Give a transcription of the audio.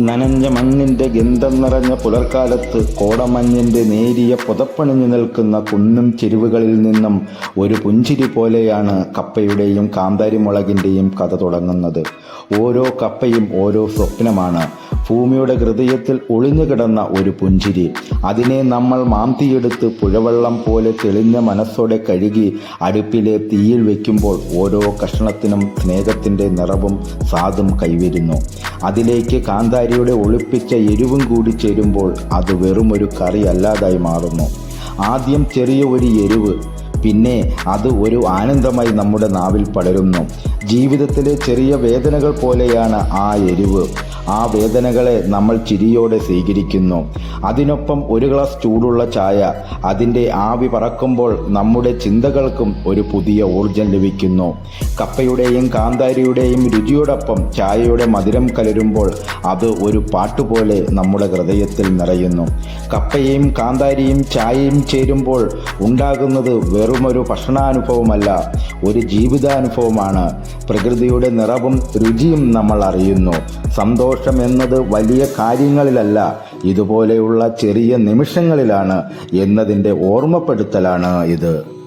നനഞ്ഞ മണ്ണിന്റെ ഗന്ധം നിറഞ്ഞ പുലർക്കാലത്ത് കോടമഞ്ഞിന്റെ നേരിയ പുതപ്പണിഞ്ഞു നിൽക്കുന്ന കുന്നും ചെരുവുകളിൽ നിന്നും ഒരു പുഞ്ചിരി പോലെയാണ് കപ്പയുടെയും കാന്താരിമുളകിന്റെയും കഥ തുടങ്ങുന്നത്. ഓരോ കപ്പയും ഓരോ സ്വപ്നമാണ്. ഭൂമിയുടെ ഹൃദയത്തിൽ ഒളിഞ്ഞുകിടന്ന ഒരു പുഞ്ചിരി. അതിനെ നമ്മൾ മാന്തിയെടുത്ത് പുഴവെള്ളം പോലെ തെളിഞ്ഞ മനസ്സോടെ കഴുകി അടുപ്പിലെ തീയിൽ വയ്ക്കുമ്പോൾ ഓരോ കഷ്ണത്തിനും സ്നേഹത്തിന്റെ നിറവും സാധും കൈവരുന്നു. അതിലേക്ക് കാന്താരിയുടെ ഒളിപ്പിച്ച എരിവും കൂടി ചേരുമ്പോൾ അത് വെറും ഒരു കറി അല്ലാതായി മാറുന്നു. ആദ്യം ചെറിയ ഒരു എരിവ് പിന്നെ അത് ഒരു ആനന്ദമായി നമ്മുടെ നാവിൽ പടരുന്നു. ജീവിതത്തിലെ ചെറിയ വേദനകൾ പോലെയാണ് ആ എരിവ്. ആ വേദനകളെ നമ്മൾ ചിരിയോടെ സ്വീകരിക്കുന്നു. അതിനൊപ്പം ഒരു ഗ്ലാസ് ചൂടുള്ള ചായ അതിന്റെ ആവി പറക്കുമ്പോൾ നമ്മുടെ ചിന്തകൾക്കും ഒരു പുതിയ ഊർജം ലഭിക്കുന്നു. കപ്പയുടെയും കാന്താരിയുടെയും രുചിയോടൊപ്പം ചായയുടെ മധുരം കലരുമ്പോൾ അത് ഒരു പാട്ടുപോലെ നമ്മുടെ ഹൃദയത്തിൽ നിറയുന്നു. കപ്പയും കാന്താരിയും ചായയും ചേരുമ്പോൾ ഉണ്ടാകുന്നത് വെറുമൊരു ഭക്ഷണാനുഭവമല്ല ഒരു ജീവിതാനുഭവമാണ്. പ്രകൃതിയുടെ നിറവും രുചിയും നമ്മൾ അറിയുന്നു. സന്തോഷം എന്നത് വലിയ കാര്യങ്ങളിലല്ല ഇതുപോലെയുള്ള ചെറിയ നിമിഷങ്ങളിലാണ് എന്നതിന്റെ ഓർമ്മപ്പെടുത്തലാണ് ഇത്.